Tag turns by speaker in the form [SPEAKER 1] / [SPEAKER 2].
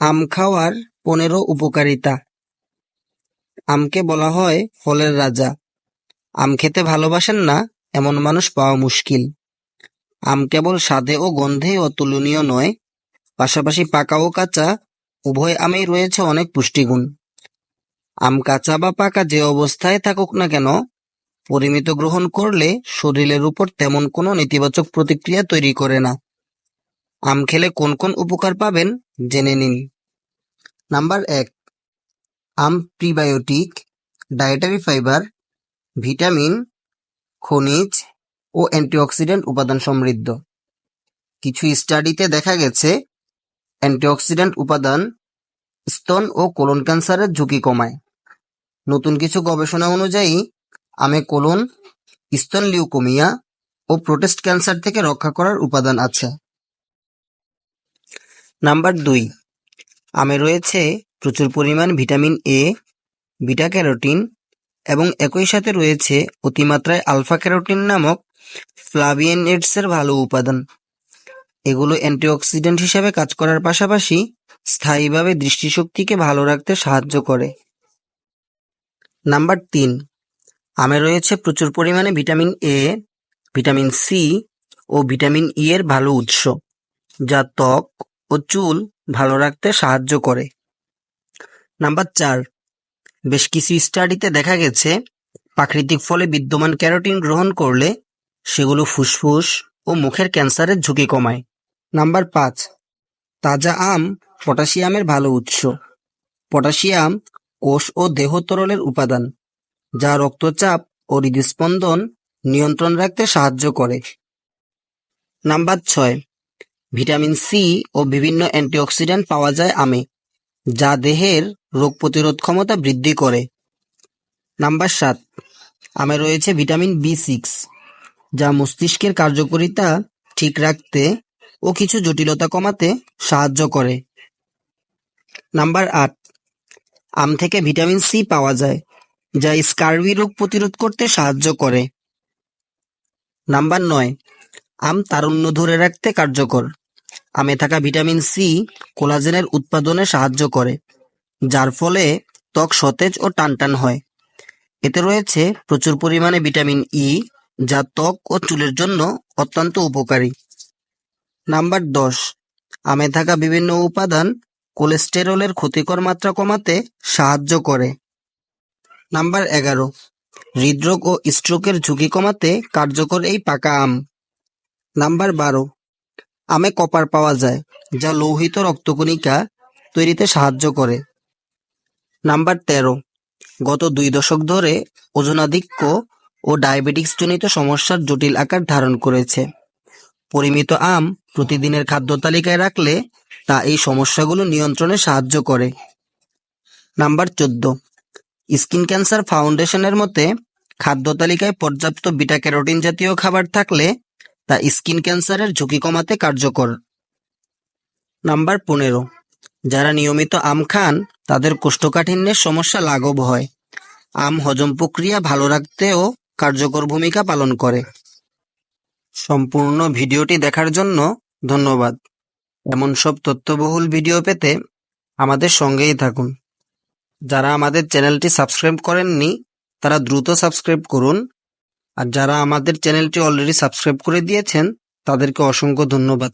[SPEAKER 1] আম খাওয়ার পনেরো উপকারিতা। আমকে বলা হয় ফলের রাজা। আম খেতে ভালোবাসেন না, এমন মানুষ পাওয়া মুশকিল। আম কেবল স্বাদে ও গন্ধে অতুলনীয় নয়, পাশাপাশি পাকা ও কাঁচা, উভয় আমেই রয়েছে অনেক পুষ্টিগুণ। আম কাঁচা বা পাকা যে অবস্থায় থাকুক না কেন, পরিমিত গ্রহণ করলে শরীরের উপর তেমন কোনো নেতিবাচক প্রতিক্রিয়া তৈরি করে না। আম খেলে কোন কোন উপকার পাবেন, জেনে নিন। নাম্বার এক আম প্রিবায়োটিক ডায়েটারি ফাইবার, ভিটামিন, খনিজ ও অ্যান্টিঅক্সিডেন্ট উপাদান সমৃদ্ধ। কিছু স্টাডিতে দেখা গেছে, অ্যান্টিঅক্সিডেন্ট উপাদান স্তন ও কোলন ক্যান্সারের ঝুঁকি কমায়। নতুন কিছু গবেষণা অনুযায়ী আমে কোলন স্তন লিউকোমিয়া ও প্রোটেস্ট ক্যান্সার থেকে রক্ষা করার উপাদান আছে। নাম্বার দুই আমে রয়েছে প্রচুর পরিমাণ ভিটামিন এ বিটা ক্যারোটিন এবং একই সাথে রয়েছে অতিমাত্রায় আলফা ক্যারোটিন নামক ফ্লাভিয়েন এডসের ভালো উপাদান। এগুলো অ্যান্টিঅক্সিডেন্ট হিসাবে কাজ করার পাশাপাশি স্থায়ীভাবে দৃষ্টিশক্তিকে ভালো রাখতে সাহায্য করে। নাম্বার তিন, আমে রয়েছে প্রচুর পরিমাণে ভিটামিন এ ভিটামিন সি ও ভিটামিন ই এর ভালো উৎস, যা ত্বক ও চুল ভালো রাখতে সাহায্য করে। নাম্বার চার, বেশ কিছু স্টাডিতে দেখা গেছে, প্রাকৃতিক ফলে বিদ্যমান ক্যারোটিন গ্রহণ করলে সেগুলো ফুসফুস ও মুখের ক্যান্সারের ঝুঁকি কমায়। নাম্বার পাঁচ, তাজা আম পটাশিয়ামের ভালো উৎস। পটাশিয়াম কোষ ও দেহ তরলের উপাদান, যা রক্তচাপ ও হৃদস্পন্দন নিয়ন্ত্রণ রাখতে সাহায্য করে। নাম্বার ছয় ভিটামিন সি ও বিভিন্ন অ্যান্টিঅক্সিডেন্ট পাওয়া যায় আমে, যা দেহের রোগ প্রতিরোধ ক্ষমতা বৃদ্ধি করে। নাম্বার সাত, আমে রয়েছে ভিটামিন বি সিক্স যা মস্তিষ্কের কার্যকারিতা ঠিক রাখতে ও কিছু জটিলতা কমাতে সাহায্য করে। নাম্বার আট, আম থেকে ভিটামিন সি পাওয়া যায়, যা স্কার্বি রোগ প্রতিরোধ করতে সাহায্য করে। নাম্বার নয়, আম তারুণ্য ধরে রাখতে কার্যকর। আমে থাকা ভিটামিন সি কোলাজেনের উৎপাদনে সাহায্য করে, যার ফলে ত্বক সতেজ ও টানটান হয়। এতে রয়েছে প্রচুর পরিমাণে ভিটামিন ই, যা ত্বক ও চুলের জন্য অত্যন্ত উপকারী। নাম্বার দশ, আমে থাকা বিভিন্ন উপাদান কোলেস্টেরলের ক্ষতিকর মাত্রা কমাতে সাহায্য করে। নাম্বার এগারো, হৃদরোগ ও স্ট্রোকের ঝুঁকি কমাতে কার্যকর এই পাকা আম। নাম্বার বারো আমে কপার পাওয়া যায়, যা লৌহিত রক্তকণিকা তৈরিতে সাহায্য করে। নাম্বার তেরো। গত দুই দশক ধরে ওজনাধিক্য ও ডায়াবেটিক্স জনিত সমস্যার জটিল আকার ধারণ করেছে। পরিমিত আম প্রতিদিনের খাদ্য তালিকায় রাখলে তা এই সমস্যাগুলো নিয়ন্ত্রণে সাহায্য করে। নাম্বার চোদ্দ। স্কিন ক্যান্সার ফাউন্ডেশনের মতে, খাদ্য তালিকায় পর্যাপ্ত বিটা ক্যারোটিন জাতীয় খাবার থাকলে তা স্কিন ক্যান্সারের ঝুঁকি কমাতে কার্যকর। নাম্বার পনেরো, যারা নিয়মিত আম খান, তাদের কোষ্ঠকাঠিন্যের সমস্যা লাঘব হয়। আম হজম প্রক্রিয়া ভালো রাখতেও কার্যকর ভূমিকা পালন করে। সম্পূর্ণ ভিডিওটি দেখার জন্য ধন্যবাদ। এমন সব তথ্যবহুল ভিডিও পেতে আমাদের সঙ্গেই থাকুন। যারা আমাদের চ্যানেলটি সাবস্ক্রাইব করেননি, তারা দ্রুত সাবস্ক্রাইব করুন। আর যারা আমাদের চ্যানেলটি অলরেডি সাবস্ক্রাইব করে দিয়েছেন তাদেরকে অসংখ্য ধন্যবাদ।